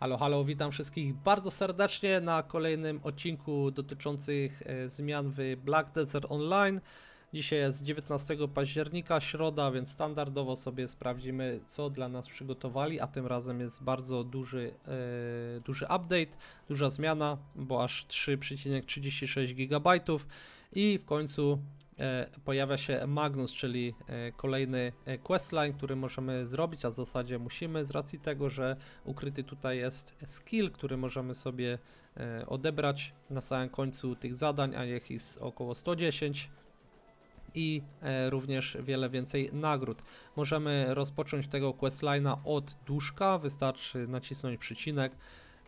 Halo, halo, witam wszystkich bardzo serdecznie na kolejnym odcinku dotyczących e, zmian w Black Desert Online. Dzisiaj jest 19 października, środa, więc standardowo sobie sprawdzimy, co dla nas przygotowali, a tym razem jest bardzo duży, e, duży update, duża zmiana, bo aż 3,36 GB i w końcu pojawia się Magnus, czyli e, kolejny e, questline, który możemy zrobić, a w zasadzie musimy z racji tego, że ukryty tutaj jest skill, który możemy sobie e, odebrać na samym końcu tych zadań, a ich jest około 110 i e, również wiele więcej nagród. Możemy rozpocząć tego questline'a od duszka, wystarczy nacisnąć przycinek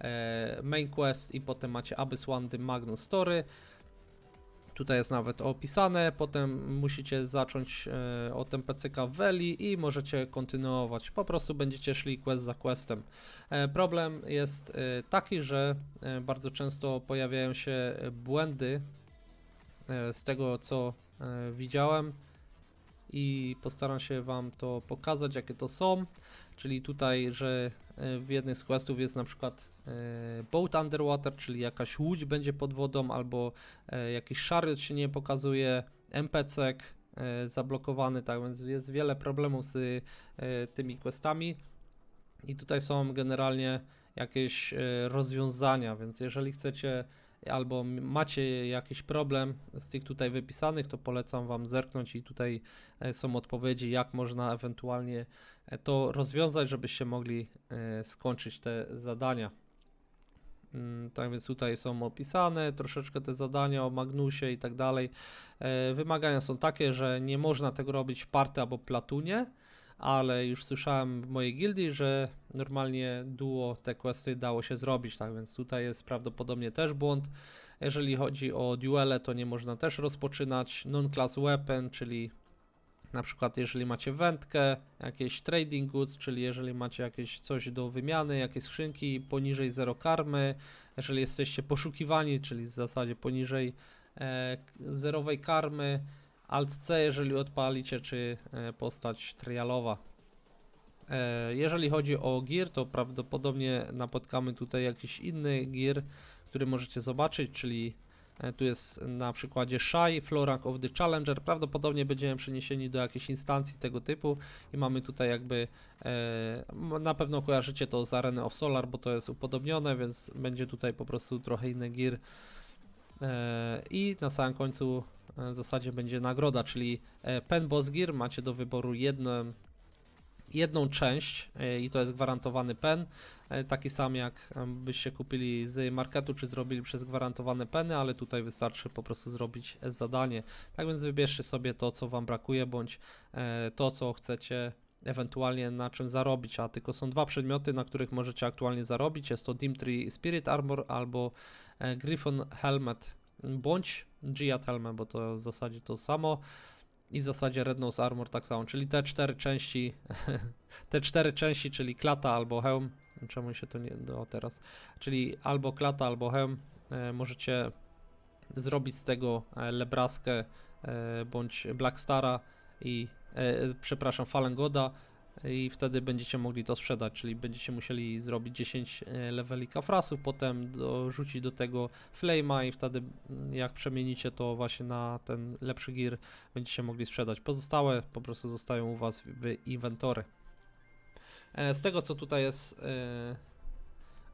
e, main quest i potem macie Abyss The Magnus Story. Tutaj jest nawet opisane, potem musicie zacząć e, od NPCka w Veli i możecie kontynuować. Po prostu będziecie szli quest za questem. E, problem jest e, taki, że bardzo często pojawiają się błędy z tego co widziałem i postaram się Wam to pokazać, jakie to są. Czyli tutaj, że e, w jednym z questów jest na przykład e, boat underwater, czyli jakaś łódź będzie pod wodą, albo e, jakiś szariot się nie pokazuje, NPC zablokowany, tak więc jest wiele problemów z tymi questami. I tutaj są generalnie jakieś rozwiązania, więc jeżeli chcecie albo macie jakiś problem z tych tutaj wypisanych, to polecam Wam zerknąć i tutaj e, są odpowiedzi, jak można ewentualnie e, to rozwiązać, żebyście mogli e, skończyć te zadania. Mm, Tak więc tutaj są opisane troszeczkę te zadania o Magnusie i tak dalej. Wymagania są takie, że nie można tego robić w party albo platunie, ale już słyszałem w mojej gildii, że normalnie duo te questy dało się zrobić, tak więc tutaj jest prawdopodobnie też błąd. Jeżeli chodzi o duele, to nie można też rozpoczynać non-class weapon, czyli na przykład jeżeli macie wędkę, jakieś trading goods, czyli jeżeli macie jakieś coś do wymiany, jakieś skrzynki poniżej 0 karmy, jeżeli jesteście poszukiwani, czyli w zasadzie poniżej e, zerowej karmy, Alt C, jeżeli odpalicie, czy e, postać trialowa. E, jeżeli chodzi o gear, to prawdopodobnie napotkamy tutaj jakiś inny gear, który możecie zobaczyć, czyli e, tu jest na przykładzie Shy, Florank of the Challenger. Prawdopodobnie będziemy przeniesieni do jakiejś instancji tego typu i mamy tutaj jakby e, na pewno kojarzycie to z Areny of Solar, bo to jest upodobnione, więc będzie tutaj po prostu trochę inny gear. E, I na samym końcu e, w zasadzie będzie nagroda, czyli Pen Boss Gear macie do wyboru jedną, jedną część e, i to jest gwarantowany pen, e, taki sam jak em, byście kupili z marketu, czy zrobili przez gwarantowane peny, ale tutaj wystarczy po prostu zrobić e, zadanie. Tak więc wybierzcie sobie to, co Wam brakuje, bądź e, to, co chcecie ewentualnie na czym zarobić, a tylko są dwa przedmioty, na których możecie aktualnie zarobić, jest to Dimtree Spirit Armor albo e, Griffon Helmet, bądź Giat Helmet, bo to w zasadzie to samo i w zasadzie Red Nose Armor tak samo, czyli te cztery części, te cztery części, czyli klata albo hełm, czemu się to nie, no teraz, czyli albo klata albo hełm, e, możecie zrobić z tego e, Lebraskę e, bądź Blackstara i, e, przepraszam, Falengoda i wtedy będziecie mogli to sprzedać, czyli będziecie musieli zrobić 10 e, leveli kafrasów, potem dorzucić do tego Flame'a i wtedy mm, jak przemienicie to właśnie na ten lepszy gear, będziecie mogli sprzedać. Pozostałe po prostu zostają u Was w inwentory. E, Z tego co tutaj jest e,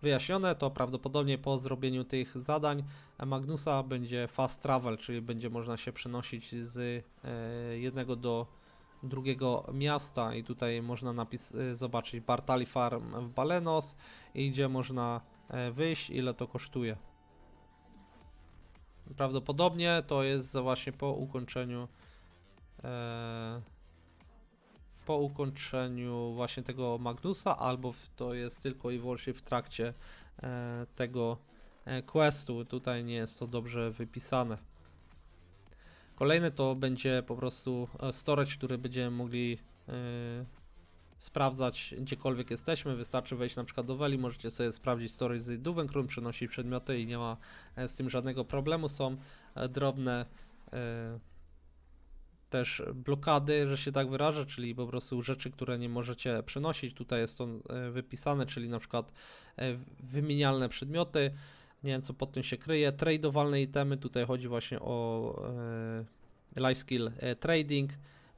wyjaśnione, to prawdopodobnie po zrobieniu tych zadań Magnusa będzie fast travel, czyli będzie można się przenosić z jednego do miasta i tutaj można napis y, zobaczyć Bartali Farm w Balenos i gdzie można e, wyjść, ile to kosztuje. Prawdopodobnie to jest właśnie po ukończeniu e, po ukończeniu właśnie tego Magnusa, albo to jest tylko i wyłącznie w trakcie e, tego e, questu. Tutaj nie jest to dobrze wypisane. Kolejny to będzie po prostu e, storage, który będziemy mogli e, sprawdzać gdziekolwiek jesteśmy. Wystarczy wejść na przykład do Weli, możecie sobie sprawdzić storage z Duvenkrum, przenosić przedmioty i nie ma e, z tym żadnego problemu. Są drobne e, też blokady, że się tak wyrażę, czyli po prostu rzeczy, które nie możecie przenosić. Tutaj jest to wypisane, czyli na przykład wymienialne przedmioty. Nie wiem, co pod tym się kryje. Tradowalne itemy, tutaj chodzi właśnie o e, life skill e, trading,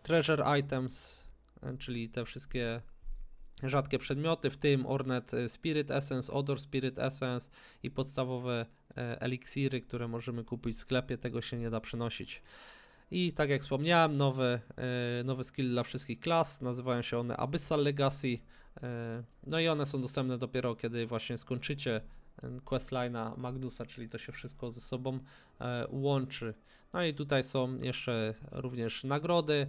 treasure items, e, czyli te wszystkie rzadkie przedmioty, w tym Ornet e, Spirit Essence, Odor Spirit Essence i podstawowe e, eliksiry, które możemy kupić w sklepie, tego się nie da przenosić. I tak jak wspomniałem, nowe, e, skill dla wszystkich klas, nazywają się one Abyssal Legacy. e, No i one są dostępne dopiero kiedy właśnie skończycie questline'a Magnusa, czyli to się wszystko ze sobą e, łączy. No i tutaj są jeszcze również nagrody,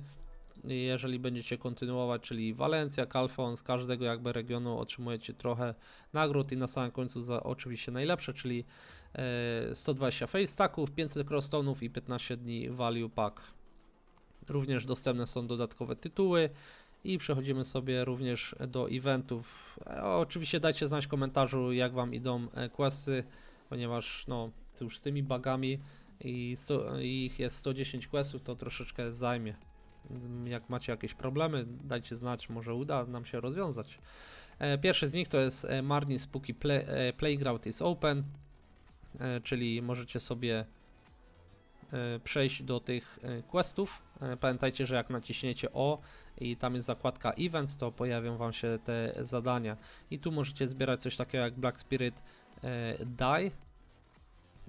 jeżeli będziecie kontynuować, czyli Walencja, Calfon, z każdego jakby regionu otrzymujecie trochę nagród i na samym końcu za oczywiście najlepsze, czyli e, 120 face stacków, 500 crosstone'ów i 15 dni value pack. Również dostępne są dodatkowe tytuły i przechodzimy sobie również do eventów. E, oczywiście dajcie znać w komentarzu jak wam idą e, questy, ponieważ no cóż z tymi bugami i sto, ich jest 110 questów to troszeczkę zajmie. Jak macie jakieś problemy, dajcie znać, może uda nam się rozwiązać. E, Pierwszy z nich to jest Marnie Spooky Play, Playground is Open, czyli możecie sobie przejść do tych questów. Pamiętajcie, że jak naciśniecie O i tam jest zakładka Events, to pojawią Wam się te zadania. I tu możecie zbierać coś takiego jak Black Spirit e, Die.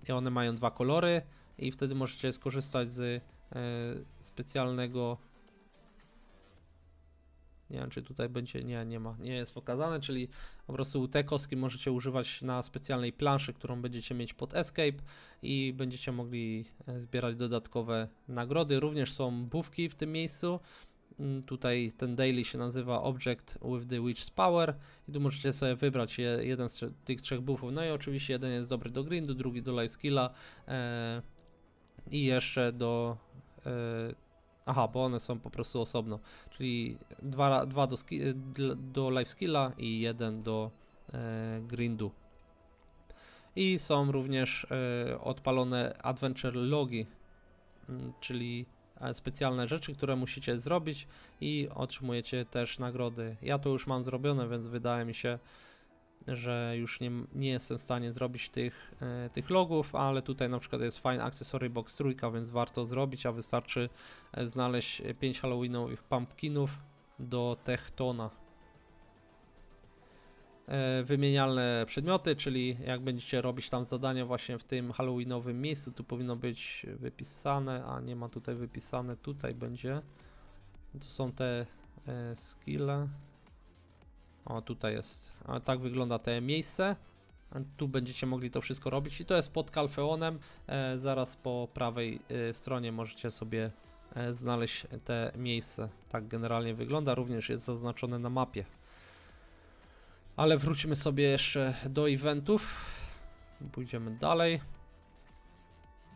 I one mają dwa kolory i wtedy możecie skorzystać z e, specjalnego nie wiem, czy tutaj będzie. Nie, nie ma. Nie jest pokazane, czyli po prostu te kostki możecie używać na specjalnej planszy, którą będziecie mieć pod Escape i będziecie mogli e, zbierać dodatkowe nagrody. Również są bufki w tym miejscu. Mm, Tutaj ten daily się nazywa Object with the Witch's Power i tu możecie sobie wybrać je, jeden z tych trzech buffów. No i oczywiście jeden jest dobry do grindu, drugi do life skilla e, i jeszcze do e, Aha, bo one są po prostu osobno. Czyli dwa, dwa do, dl- do life skilla i jeden do e, grindu. I są również e, odpalone adventure logi, mm, czyli e, specjalne rzeczy, które musicie zrobić i otrzymujecie też nagrody. Ja to już mam zrobione, więc wydaje mi się, że już nie, nie jestem w stanie zrobić tych, e, tych logów, ale tutaj na przykład jest Fine Accessory Box trójka, więc warto zrobić, a wystarczy e, znaleźć 5 Halloweenowych pumpkinów do Techtona. E, Wymienialne przedmioty, czyli jak będziecie robić tam zadania właśnie w tym Halloweenowym miejscu, tu powinno być wypisane, a nie ma tutaj wypisane, tutaj będzie. To są te e, skille. O, tutaj jest. A tak wygląda te miejsce. Tu będziecie mogli to wszystko robić i to jest pod Kalfeonem. E, zaraz po prawej e, stronie możecie sobie e, znaleźć te miejsce. Tak generalnie wygląda, również jest zaznaczone na mapie. Ale wróćmy sobie jeszcze do eventów. Pójdziemy dalej.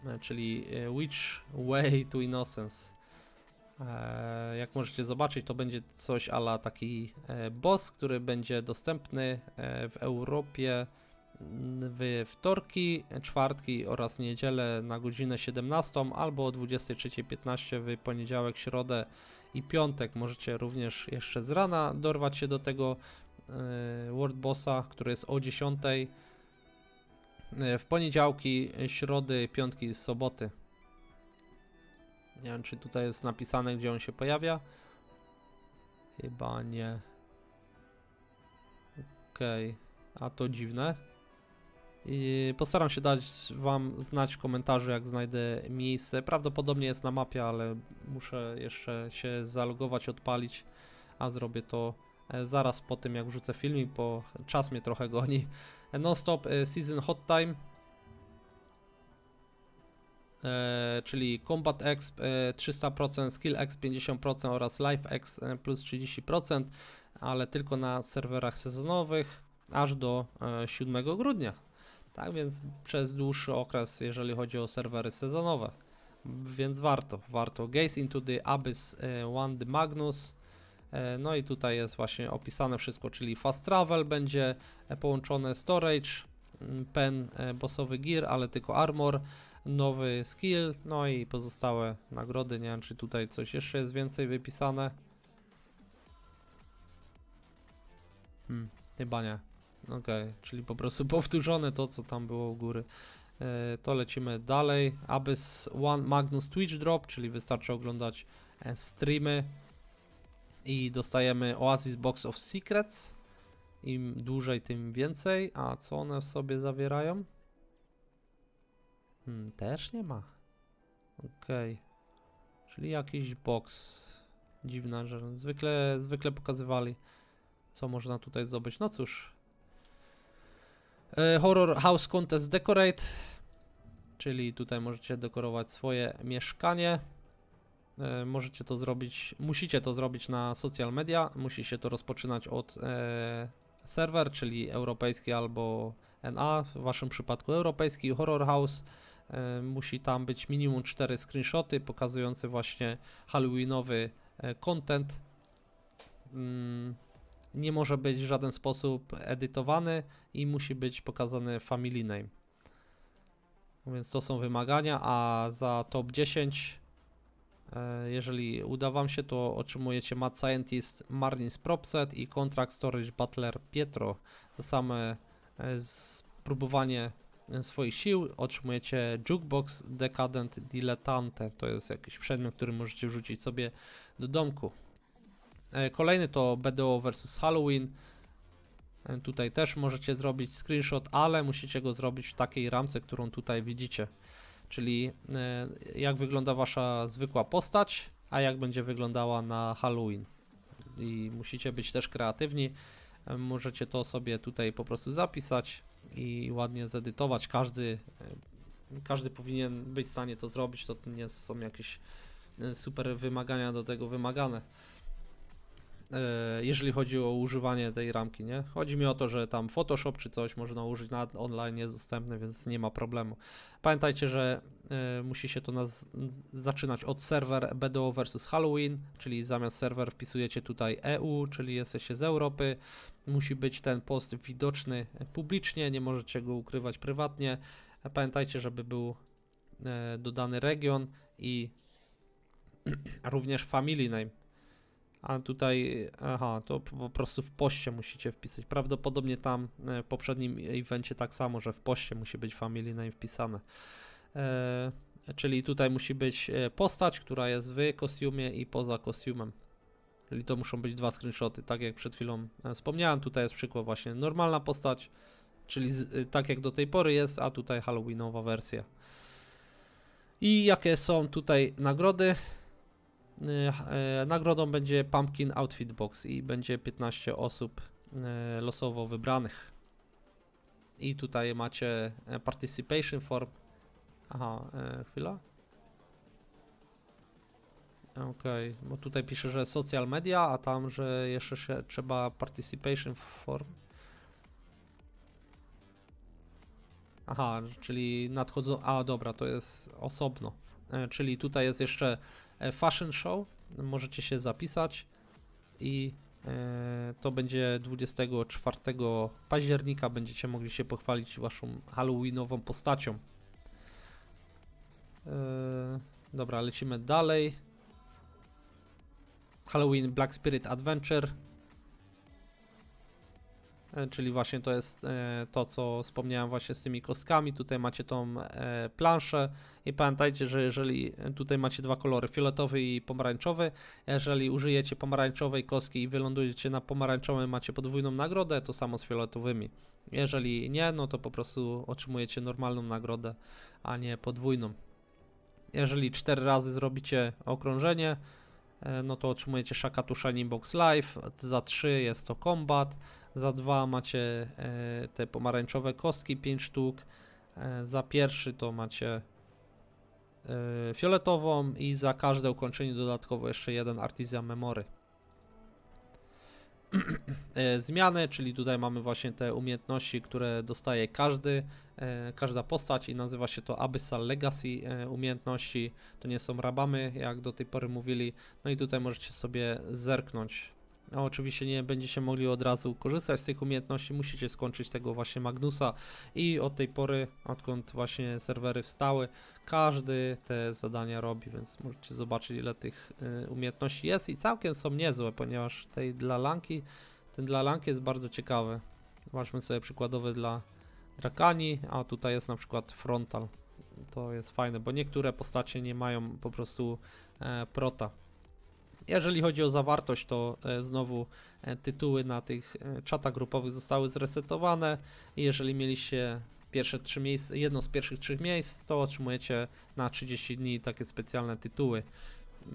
E, czyli e, Which Way to Innocence. E, Jak możecie zobaczyć, to będzie coś ala taki boss, który będzie dostępny w Europie w wtorki, czwartki oraz niedzielę na godzinę 17 albo o 23.15 w poniedziałek, środę i piątek. Możecie również jeszcze z rana dorwać się do tego World Bossa, który jest o 10 e, w poniedziałki, środy, piątki, soboty. Nie wiem, czy tutaj jest napisane, gdzie on się pojawia. Chyba nie. Okej, a to dziwne. I postaram się dać Wam znać w komentarzu, jak znajdę miejsce. Prawdopodobnie jest na mapie, ale muszę jeszcze się zalogować, odpalić, a zrobię to zaraz po tym, jak wrzucę filmik, bo czas mnie trochę goni. E, Non-stop e, Season Hot Time e, czyli Combat Exp e, 300%, Skill Exp 50% oraz Life Exp e, plus 30%, ale tylko na serwerach sezonowych aż do e, 7 grudnia. Tak więc przez dłuższy okres, jeżeli chodzi o serwery sezonowe. Więc warto, warto. Gaze into the Abyss e, One the Magnus. E, No i tutaj jest właśnie opisane wszystko, czyli Fast Travel będzie e, połączone Storage, mm, Pen, e, bossowy Gear, ale tylko Armor, nowy skill, no i pozostałe nagrody. Nie wiem, czy tutaj coś jeszcze jest więcej wypisane. Hmm, chyba nie. Okej, czyli po prostu powtórzone to, co tam było u góry. To lecimy dalej. Abyss One Magnus Twitch Drop, czyli wystarczy oglądać streamy i dostajemy Oasis Box of Secrets. Im dłużej, tym więcej. A co one w sobie zawierają? Hmm, też nie ma. Okej. Czyli jakiś box. Dziwna, że zwykle, zwykle pokazywali, co można tutaj zdobyć. No cóż. E, Horror House Contest Decorate. Czyli tutaj możecie dekorować swoje mieszkanie. E, możecie to zrobić, musicie to zrobić na social media. Musi się to rozpoczynać od e, serwer, czyli europejski albo NA, w waszym przypadku europejski Horror House. E, musi tam być minimum 4 screenshoty pokazujące właśnie halloweenowy e, content. Mm, nie może być w żaden sposób edytowany i musi być pokazany family name. Więc to są wymagania, a za top 10 e, jeżeli uda Wam się, to otrzymujecie Mad Scientist Marines Propset i Contract Storage Butler Pietro. Za same e, spróbowanie e, swoich sił otrzymujecie Jukebox Decadent Dilettante. To jest jakiś przedmiot, który możecie wrzucić sobie do domku. E, Kolejny to BDO vs Halloween. E, Tutaj też możecie zrobić screenshot, ale musicie go zrobić w takiej ramce, którą tutaj widzicie. Czyli e, jak wygląda wasza zwykła postać, a jak będzie wyglądała na Halloween. I musicie być też kreatywni. E, Możecie to sobie tutaj po prostu zapisać i ładnie zedytować. Każdy, e, każdy powinien być w stanie to zrobić. To nie są jakieś super wymagania do tego wymagane jeżeli chodzi o używanie tej ramki, nie? Chodzi mi o to, że tam Photoshop czy coś można użyć na online, jest dostępne, więc nie ma problemu. Pamiętajcie, że e, musi się to naz- zaczynać od serwer BDO versus Halloween, czyli zamiast serwer wpisujecie tutaj EU, czyli jesteście z Europy. Musi być ten post widoczny publicznie, nie możecie go ukrywać prywatnie. E, Pamiętajcie, żeby był e, dodany region i również family name. A tutaj, aha, to po prostu w poście musicie wpisać. Prawdopodobnie tam e, w poprzednim evencie tak samo, że w poście musi być family name wpisane. E, czyli tutaj musi być e, postać, która jest w kostiumie i poza kostiumem. Czyli to muszą być dwa screenshoty, tak jak przed chwilą e, wspomniałem. Tutaj jest przykład właśnie normalna postać, czyli z, tak jak do tej pory jest, a tutaj halloweenowa wersja. I jakie są tutaj nagrody? E, Nagrodą będzie Pumpkin Outfit Box i będzie 15 osób e, losowo wybranych. I tutaj macie e, Participation Form. Aha, chwila. Okej, bo tutaj pisze, że social media, a tam, że jeszcze się trzeba Participation Form. Aha, czyli nadchodzą. A, dobra, to jest osobno. Czyli tutaj jest jeszcze Fashion Show. Możecie się zapisać i e, to będzie 24 października. Będziecie mogli się pochwalić waszą Halloweenową postacią. E, Dobra, lecimy dalej. Halloween Black Spirit Adventure. E, Czyli właśnie to jest e, to, co wspomniałem właśnie z tymi kostkami. Tutaj macie tą e, planszę i pamiętajcie, że jeżeli tutaj macie dwa kolory, fioletowy i pomarańczowy, jeżeli użyjecie pomarańczowej kostki i wylądujecie na pomarańczowym, macie podwójną nagrodę, to samo z fioletowymi. Jeżeli nie, no to po prostu otrzymujecie normalną nagrodę, a nie podwójną. Jeżeli cztery razy zrobicie okrążenie, no to otrzymujecie Shakatu Shining Box Live, za 3 jest to Combat, za dwa macie e, te pomarańczowe kostki 5 sztuk, e, za pierwszy to macie e, fioletową i za każde ukończenie dodatkowo jeszcze jeden Artisan Memory. E, Zmiany, czyli tutaj mamy właśnie te umiejętności, które dostaje każdy, e, każda postać i nazywa się to Abyssal Legacy e, umiejętności. To nie są rabamy, jak do tej pory mówili. No i tutaj możecie sobie zerknąć No, oczywiście nie będziecie mogli od razu korzystać z tych umiejętności, musicie skończyć tego właśnie Magnusa i od tej pory, odkąd właśnie serwery wstały, każdy te zadania robi, więc możecie zobaczyć ile tych y, umiejętności jest i całkiem są niezłe, ponieważ tej dla lanki, ten dla lanki jest bardzo ciekawy. Zobaczmy sobie przykładowy dla Drakani, a tutaj jest na przykład Frontal. To jest fajne, bo niektóre postacie nie mają po prostu e, prota. Jeżeli chodzi o zawartość, to e, znowu e, tytuły na tych e, czatach grupowych zostały zresetowane. Jeżeli mieliście pierwsze trzy miejsca, jedno z pierwszych trzech miejsc, to otrzymujecie na 30 dni takie specjalne tytuły.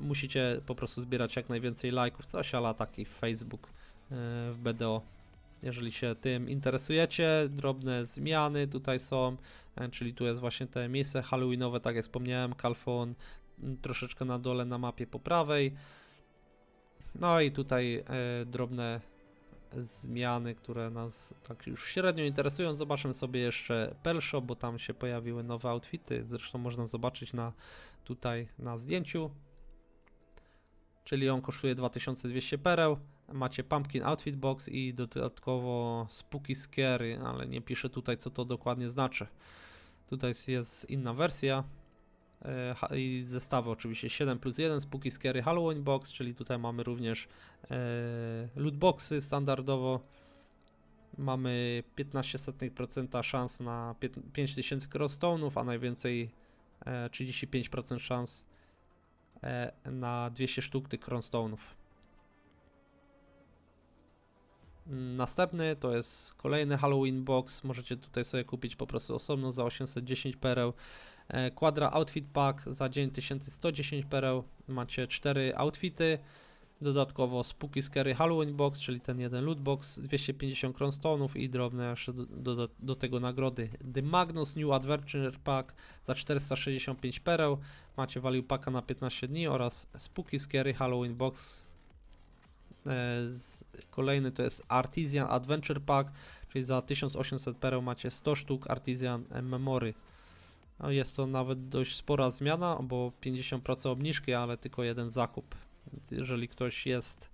Musicie po prostu zbierać jak najwięcej lajków, coś ala taki Facebook w BDO. Jeżeli się tym interesujecie, drobne zmiany tutaj są, czyli tu jest właśnie te miejsce halloweenowe, tak jak wspomniałem, Kalfon troszeczkę na dole na mapie po prawej. No i tutaj e, drobne zmiany, które nas tak już średnio interesują. Zobaczmy sobie jeszcze Pearl Shop, bo tam się pojawiły nowe outfity. Zresztą można zobaczyć na tutaj na zdjęciu. Czyli on kosztuje 2200 pereł. Macie Pumpkin Outfit Box i dodatkowo Spooky Scary, ale nie piszę tutaj co to dokładnie znaczy. Tutaj jest inna wersja. E, I zestawy oczywiście 7 plus 1 Spooky Scary Halloween Box, czyli tutaj mamy również e, lootboxy standardowo. Mamy 15% szans na pięt- 5000 crosstone'ów, a najwięcej e, 35% szans e, na 200 sztuk tych crosstone'ów. Następny to jest kolejny Halloween Box. Możecie tutaj sobie kupić po prostu osobno za 810 pereł. E, Quadra Outfit Pack za dzień 1110 pereł. Macie 4 outfity. Dodatkowo Spooky Scary Halloween Box, czyli ten jeden loot box, 250 crownstone'ów i drobne jeszcze do, do, do tego nagrody. The Magnus New Adventure Pack za 465 pereł. Macie value packa na 15 dni oraz Spooky Scary Halloween Box. E, kolejny to jest Artisan Adventure Pack, czyli za 1800 pereł macie 100 sztuk Artisan Memory. Jest to nawet dość spora zmiana, bo 50% obniżki, ale tylko jeden zakup. Więc jeżeli ktoś jest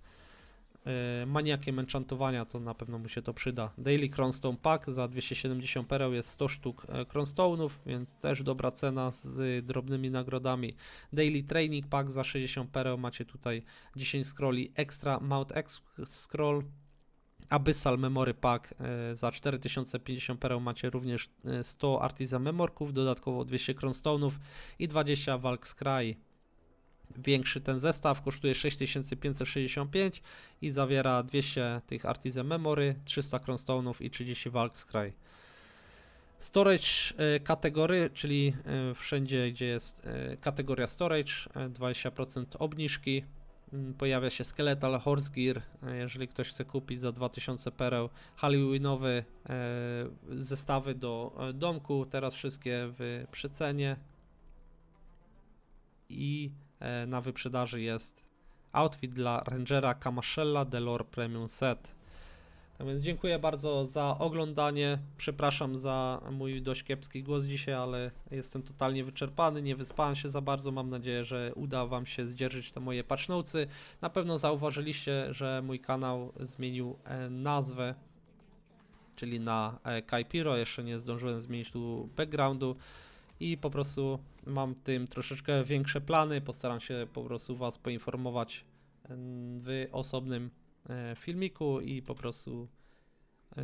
e, maniakiem enchantowania, to na pewno mu się to przyda. Daily Cronstone Pack za 270 pereł jest 100 sztuk e, Cronstone'ów, więc też dobra cena z drobnymi nagrodami. Daily Training Pack za 60 pereł macie tutaj 10 scrolli Extra Mount X Scroll. Abyssal Memory Pack e, za 4050 pereł macie również e, 100 Artisan Memorków, dodatkowo 200 Cronstone'ów i 20 Valk Scry. Większy ten zestaw kosztuje 6565 i zawiera 200 tych Artisan Memory, 300 Cronstone'ów i 30 Valk Scry. Storage e, kategory, czyli e, wszędzie gdzie jest e, kategoria Storage, e, 20% obniżki. Mm, Pojawia się Skeletal Horse Gear, e, jeżeli ktoś chce kupić za 2000 pereł. Halloweenowe e, zestawy do e, domku, teraz wszystkie w przecenie. I na wyprzedaży jest outfit dla Rangera Kamaszella Delor Premium Set. Tak więc dziękuję bardzo za oglądanie. Przepraszam za mój dość kiepski głos dzisiaj, ale jestem totalnie wyczerpany, nie wyspałem się za bardzo. Mam nadzieję, że uda Wam się zdzierżyć te moje patchnocy. Na pewno zauważyliście, że mój kanał zmienił e, nazwę, czyli na e, Kaipiro. Jeszcze nie zdążyłem zmienić tu backgroundu i po prostu mam tym troszeczkę większe plany. Postaram się po prostu Was poinformować em, w osobnym e, filmiku i po prostu e,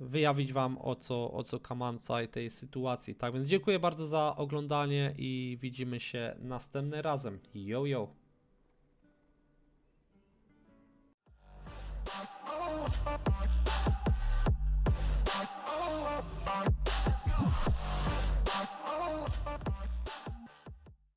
wyjawić Wam o co, o co kaman w całej tej sytuacji. Tak więc dziękuję bardzo za oglądanie i widzimy się następnym razem. Yo yo! Oh,